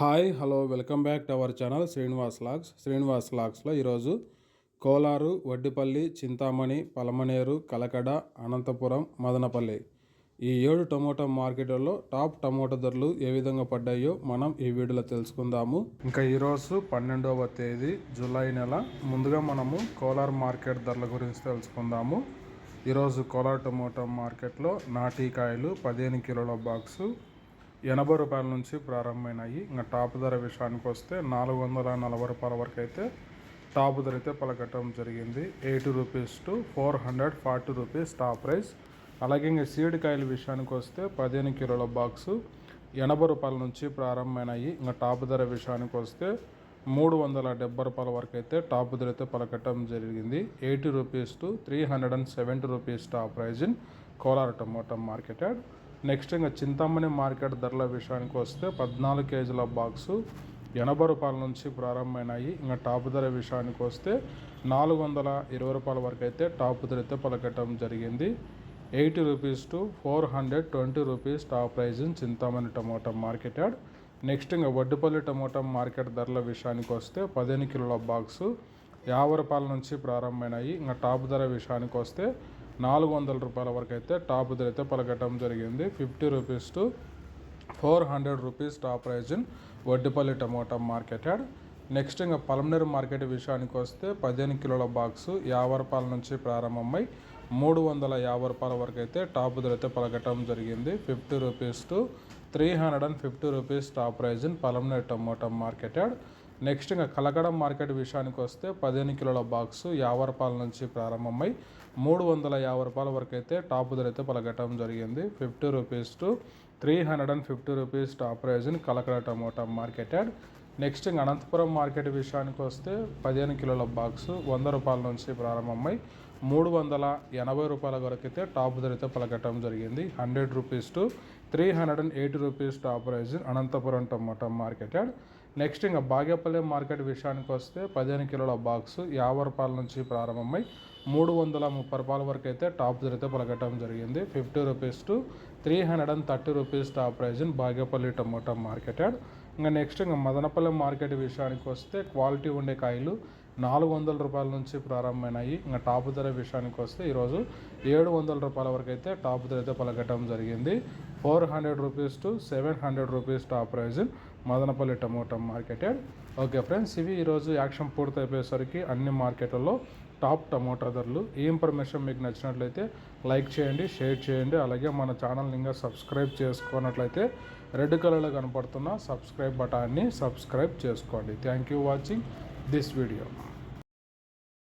Hi hello welcome back to our channel Srinivas logs. Srinivas లాగ్స్లో ఈరోజు కోలారు వడ్డిపల్లి చింతామణి పలమనేరు కలకడ అనంతపురం మదనపల్లి ఈ ఏడు tomato మార్కెట్లలో టాప్ టమోటా ధరలు ఏ విధంగా పడ్డాయో మనం ఈ వీడియోలో తెలుసుకుందాము. ఇంకా ఈరోజు పన్నెండవ తేదీ జూలై నెల. ముందుగా మనము కోలార్ మార్కెట్ ధరల గురించి తెలుసుకుందాము. ఈరోజు కోలార్ టమోటా మార్కెట్లో నాటికాయలు పదిహేను కిలోల బాక్సు ఎనభై రూపాయల నుంచి ప్రారంభమైనాయి. ఇంకా టాప్ ధర విషయానికి వస్తే నాలుగు వందల నలభై రూపాయల వరకు అయితే టాప్ ధర అయితే పలకటం జరిగింది. Eighty rupees to four hundred forty rupees top price. అలాగే ఇంకా సీడ్ కాయల విషయానికి వస్తే పదిహేను కిలోల బాక్సు ఎనభై రూపాయల నుంచి ప్రారంభమైనాయి. ఇంకా టాప్ ధర విషయానికి వస్తే మూడు వందల డెబ్బై రూపాయల వరకు అయితే టాప్ ధర అయితే పలకటం జరిగింది. Eighty rupees to three hundred and seventy rupees top price in Kolar tomato market yard. Next ఇంకా చింతామణి మార్కెట్ ధరల విషయానికి వస్తే పద్నాలుగు కేజీల బాక్సు ఎనభై రూపాయల నుంచి ప్రారంభమైనాయి. ఇంకా టాప్ ధర విషయానికి వస్తే నాలుగు వందల ఇరవై రూపాయల వరకు అయితే టాప్ ధర అయితే పలకటం జరిగింది. Eighty rupees to four hundred twenty rupees top price Chintamani tomato market yard. Next ఇంకా వడ్డుపల్లి టమోటా మార్కెట్ ధరల విషయానికి వస్తే పదిహేను కిలోల బాక్సు యాభై రూపాయల నుంచి ప్రారంభమైనాయి. ఇంకా టాప్ ధర విషయానికి వస్తే నాలుగు వందల రూపాయల వరకు అయితే టాప్ ధర అయితే పలకటం జరిగింది. Fifty rupees to four hundred rupees top price in Vaddipalli tomato market yard. Next ఇంకా పలమనేరు మార్కెట్ విషయానికి వస్తే పదిహేను కిలోల బాక్స్ యాభై రూపాయల నుంచి ప్రారంభమై మూడు వందల యాభై రూపాయల వరకు అయితే టాప్ ధర అయితే పలకటం జరిగింది. Fifty rupees to three hundred and fifty rupees top price in Palamaner tomato market yard. Next ఇంకా కలకడం మార్కెట్ విషయానికి వస్తే పదిహేను కిలోల బాక్సు యాభై రూపాయల నుంచి ప్రారంభమై మూడు వందల యాభై రూపాయల వరకు అయితే టాప్ ధర అయితే పలకటం జరిగింది. Fifty rupees to three hundred and fifty rupees top price in Kalakada tomato market next ఇంకా అనంతపురం మార్కెట్ విషయానికి వస్తే పదిహేను కిలోల బాక్సు వంద రూపాయల నుంచి ప్రారంభమై మూడు వందల ఎనభై రూపాయల వరకు అయితే టాప్ ధర అయితే పలకటం జరిగింది. Hundred rupees to three hundred and eighty rupees top price Anantapur tomato market yard. Next ఇంకా బాగేపల్లి మార్కెట్ విషయానికి వస్తే పదిహేను కిలోల బాక్స్ యాభై రూపాయల నుంచి ప్రారంభమై మూడు వందల ముప్పై రూపాయల వరకు అయితే టాప్ ధర అయితే పలకటం జరిగింది. Fifty rupees to three hundred and thirty rupees top price Bagepalli tomato market yard. ఇంకా నెక్స్ట్ ఇంకా మదనపల్లి మార్కెట్ విషయానికి వస్తే క్వాలిటీ ఉండే కాయలు నాలుగు వందల రూపాయల నుంచి ప్రారంభమైనాయి. ఇంకా టాప్ ధర విషయానికి వస్తే ఈరోజు ఏడు వందల రూపాయల వరకు అయితే టాప్ ధర అయితే పలకటం జరిగింది. Four hundred rupees to seven hundred rupees top price Madanapalli tomato market yard okay friends ఇవి ఈరోజు యాక్షన్ పూర్తయిపోయేసరికి అన్ని మార్కెట్లలో టాప్ టమోటా ధరలు. ఈ ఇన్ఫర్మేషన్ మీకు నచ్చినట్లయితే లైక్ చేయండి షేర్ చేయండి. అలాగే మన ఛానల్ని ఇంకా సబ్స్క్రైబ్ చేసుకున్నట్లయితే రెడ్ కలర్లో కనపడుతున్న సబ్స్క్రైబ్ బటాన్ని సబ్స్క్రైబ్ చేసుకోండి. Thank you watching. this video.